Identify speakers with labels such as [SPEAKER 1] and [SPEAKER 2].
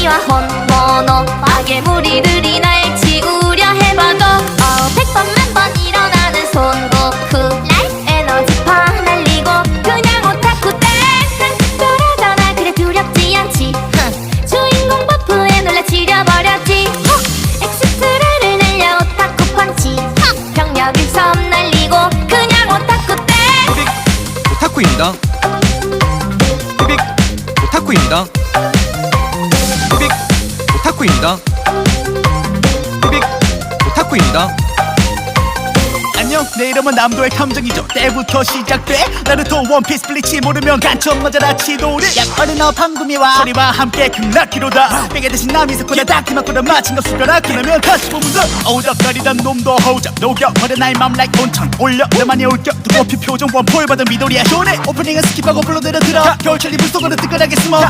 [SPEAKER 1] 미와 혼모노 악의 무리들이 날 지우려 해봐도 어, 백번 만 번 일어나는 손고쿠 에너지파 날리고 그냥 오타쿠 땡. 떨어져나 그래 두렵지 않지. 흥. 주인공 버프에 놀라 지려버렸지. 헉. 엑스트라를 늘려 오타쿠 펀치. 헉. 병력을 섬 날리고 그냥 오타쿠
[SPEAKER 2] 오타쿠입니다. 삐빅 오타쿠입니다. 삐빅 오타쿠입니다.
[SPEAKER 3] 안녕 내 이름은 남도의 탐정이죠. 때부터 시작돼. 나루토 원피스 블리치 모르면 간첩 맞아라 치도를. 야 어린어 방구미와 소리와 함께 극락기로다. 베개 대신 남이 있었구나 딱히 맞고나 마친 거 숟가락 그러면 다시 보면서 어우덕거리던 놈도 허우적 녹여버려 나의 맘 like 온천 올려. 너만이 올겨. 두꺼피 표정 원포를 받은 미도리야 쇼네. 오프닝은 스킵하고 불러내려 들어. 겨울철이 물속으로 뜨끈하게 숨어